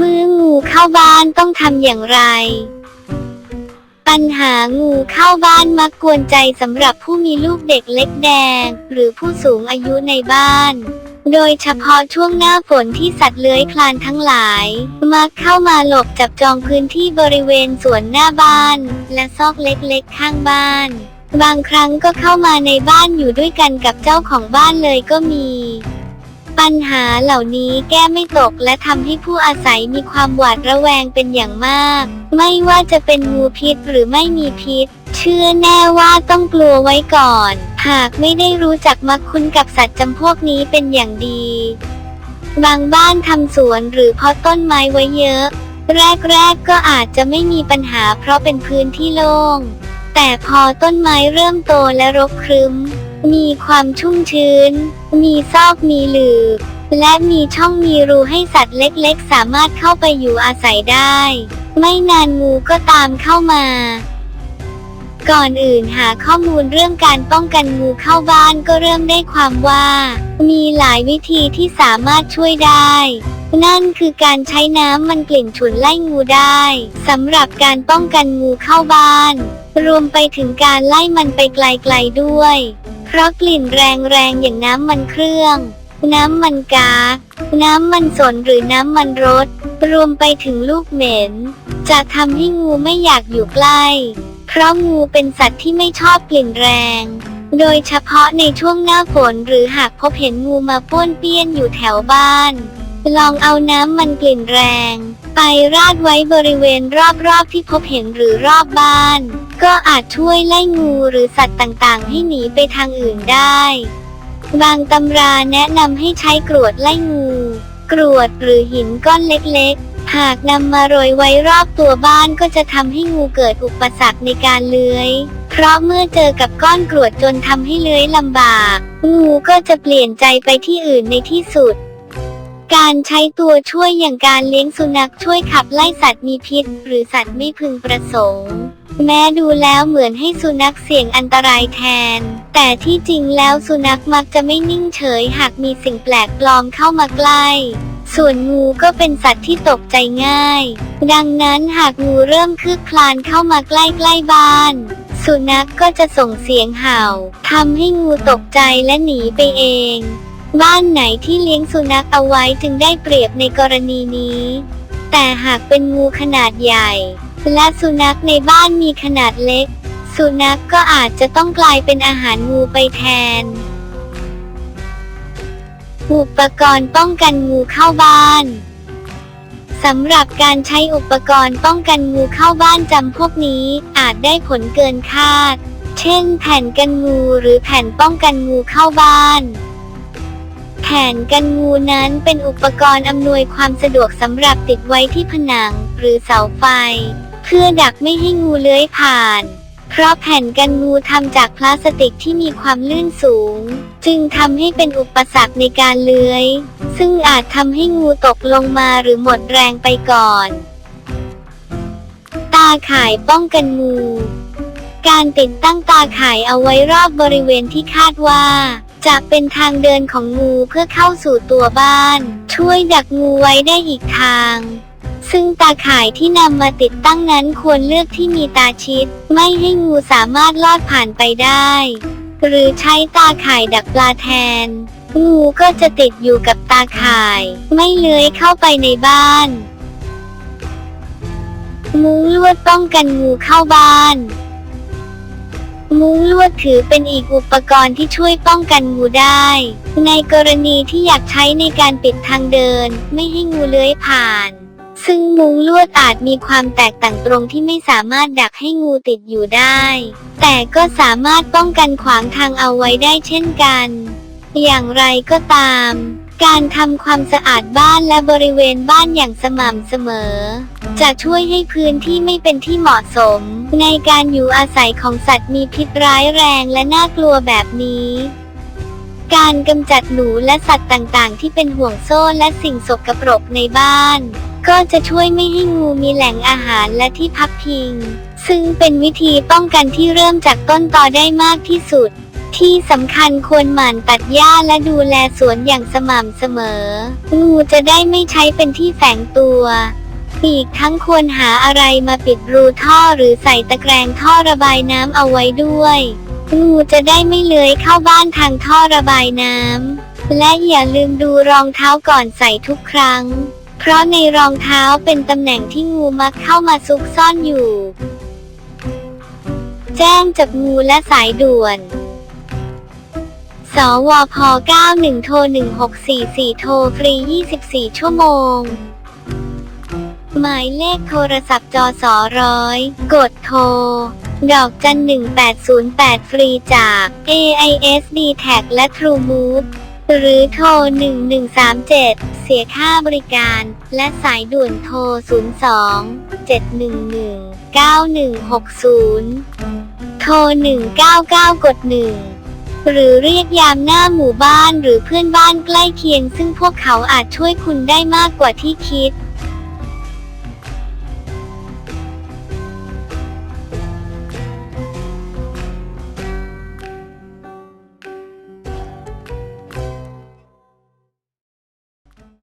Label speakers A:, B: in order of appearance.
A: มื่องูเข้าบ้านต้องทำอย่างไร ปัญหางูเข้าบ้านมักกวนใจสำหรับผู้มีลูกเด็กเล็กแดง หรือผู้สูงอายุในบ้าน โดยเฉพาะช่วงหน้าฝนที่สัตว์เลื้อยคลานทั้งหลาย มักเข้ามาหลบจับจองพื้นที่บริเวณสวนหน้าบ้าน และซอกเล็กๆข้างบ้าน บางครั้งก็เข้ามาในบ้านอยู่ด้วยกันกับเจ้าของบ้านเลยก็มี ปัญหาเหล่านี้แก้ไม่ตกและทำให้ผู้อาศัยมีความหวาดระแวงเป็นอย่างมาก ไม่ว่าจะเป็นงูพิษหรือไม่มีพิษ เชื่อแน่ว่าต้องกลัวไว้ก่อน หากไม่ได้รู้จักมักคุ้นกับสัตว์จำพวกนี้เป็นอย่างดี บางบ้านทำสวนหรือเพาะต้นไม้ไว้เยอะ แรกๆก็อาจจะไม่มีปัญหาเพราะเป็นพื้นที่โล่ง แต่พอต้นไม้เริ่มโตและรกครึ้ม มีความชุ่มชื้น มีซอกมีหลืบ และมีช่องมีรูให้สัตว์เล็กๆ สามารถเข้าไปอยู่อาศัยได้ ไม่นานงูก็ตามเข้ามา ก่อนอื่นหาข้อมูลเรื่องการป้องกันงูเข้าบ้านก็เริ่มได้ความว่า มีหลายวิธีที่สามารถช่วยได้นั่นคือการใช้น้ำมันกลิ่นฉุนไล่งูได้สำหรับการป้องกันงูเข้าบ้าน รวมไปถึงการไล่มันไปไกลๆด้วย เพราะกลิ่นแรงๆอย่างน้ำมันเครื่อง น้ำมันกา น้ำมันสนหรือน้ำมันรถรวมไปถึงลูกเหม็น จะทำให้งูไม่อยากอยู่ใกล้ เพราะงูเป็นสัตว์ที่ไม่ชอบกลิ่นแรง โดยเฉพาะในช่วงหน้าฝนหรือหากพบเห็นงูมาป้วนเปี้ยนอยู่แถวบ้าน ลองเอาน้ำมันกลิ่นแรง ไปราดไว้บริเวณรอบๆที่พบเห็นหรือรอบบ้าน ก็อาจช่วยไล่งูหรือสัตว์ต่างๆ ให้หนีไปทางอื่นได้ บางตำราแนะนำให้ใช้กรวดไล่งู กรวดหรือหินก้อนเล็กๆ หากนำมาโรยไว้รอบตัวบ้านก็จะทำให้งูเกิดอุปสรรคในการเลื้อย เพราะเมื่อเจอกับก้อนกรวดจนทำให้เลื้อยลำบาก งูก็จะเปลี่ยนใจไปที่อื่นในที่สุดการใช้ตัวช่วยอย่างการเลี้ยงสุนัขช่วยขับไล่สัตว์มีพิษ หรือสัตว์ไม่พึงประสงค์ แม้ดูแล้วเหมือนให้สุนัขเสี่ยงอันตรายแทน แต่ที่จริงแล้วสุนัขมักจะไม่นิ่งเฉยหากมีสิ่งแปลกปลอมเข้ามาใกล้ ส่วนงูก็เป็นสัตว์ที่ตกใจง่าย ดังนั้นหากงูเริ่มคืบคลานเข้ามาใกล้ๆบ้าน สุนัขก็จะส่งเสียงเห่าทำให้งูตกใจและหนีไปเอง บ้านไหนที่เลี้ยงสุนัขเอาไว้จึงได้เปรียบในกรณีนี้ แต่หากเป็นงูขนาดใหญ่ และสุนัขในบ้านมีขนาดเล็ก สุนัขก็อาจจะต้องกลายเป็นอาหารงูไปแทน อุปกรณ์ป้องกันงูเข้าบ้านสำหรับการใช้อุปกรณ์ป้องกันงูเข้าบ้านจำพวกนี้อาจได้ผลเกินคาด เช่น แผ่นกันงูหรือแผ่นป้องกันงูเข้าบ้าน แผ่นกันงูนั้นเป็นอุปกรณ์อำนวยความสะดวกสำหรับติดไว้ที่ผนังหรือเสาไฟ พื่อดักไม่ให้งูเลื้อยผ่าน เพราะแผ่นกันงูทำจากพลาสติกที่มีความลื่นสูง จึงทำให้เป็นอุปสรรคในการเลื้อย ซึ่งอาจทำให้งูตกลงมาหรือหมดแรงไปก่อน ตาข่ายป้องกันงู การติดตั้งตาข่ายเอาไว้รอบบริเวณที่คาดว่าจะเป็นทางเดินของงูเพื่อเข้าสู่ตัวบ้าน ช่วยดักงูไว้ได้อีกทาง ซึ่งตาข่ายที่นำมาติดตั้งนั้นควรเลือกที่มีตาชิด ไม่ให้งูสามารถลอดผ่านไปได้ หรือใช้ตาข่ายดักปลาแทน งูก็จะติดอยู่กับตาข่าย ไม่เลื้อยเข้าไปในบ้าน มุ้งลวดป้องกันงูเข้าบ้านมุ้งลวดถือเป็นอีกอุปกรณ์ที่ช่วยป้องกันงูได้ ในกรณีที่อยากใช้ในการปิดทางเดิน ไม่ให้งูเลื้อยผ่าน ซึ่งมุงลวดอาจมีความแตกต่างตรงที่ไม่สามารถดักให้งูติดอยู่ได้ แต่ก็สามารถป้องกันขวางทางเอาไว้ได้เช่นกัน อย่างไรก็ตาม การทำความสะอาดบ้านและบริเวณบ้านอย่างสม่ำเสมอ จะช่วยให้พื้นที่ไม่เป็นที่เหมาะสม ในการอยู่อาศัยของสัตว์มีพิษร้ายแรงและน่ากลัวแบบนี้การกำจัดหนูและสัตว์ต่างๆ ที่เป็นห่วงโซ่และสิ่งสกปรกในบ้าน ก็จะช่วยไม่ให้งูมีแหล่งอาหารและที่พักพิง ซึ่งเป็นวิธีป้องกันที่เริ่มจากต้นตอได้มากที่สุด ที่สำคัญควรหมั่นตัดหญ้าและดูแลสวนอย่างสม่ำเสมอ งูจะได้ไม่ใช้เป็นที่แฝงตัว อีกทั้งควรหาอะไรมาปิดรูท่อหรือใส่ตะแกรงท่อระบายน้ำเอาไว้ด้วย งูจะได้ไม่เลื้อยเข้าบ้านทางท่อระบายน้ำและอย่าลืมดูรองเท้าก่อนใส่ทุกครั้ง เพราะในรองเท้าเป็นตำแหน่งที่งูมักเข้ามาซุกซ่อนอยู่ แจ้งจับงูและสายด่วน สวพ 91 โทร 1644 โทรฟรี 24 ชั่วโมง หมายเลขโทรศัพท์จอสอร้อย กดโทร ดอกจัน 1808 ฟรีจาก AIS d t a c และ True Move หรือโทร 1137 เสียค่าบริการ และสายด่วนโทร 02 711 9160 โทร 199 กด 1หรือเรียกยามหน้าหมู่บ้านหรือเพื่อนบ้านใกล้เคียง ซึ่งพวกเขาอาจช่วยคุณได้มากกว่าที่คิด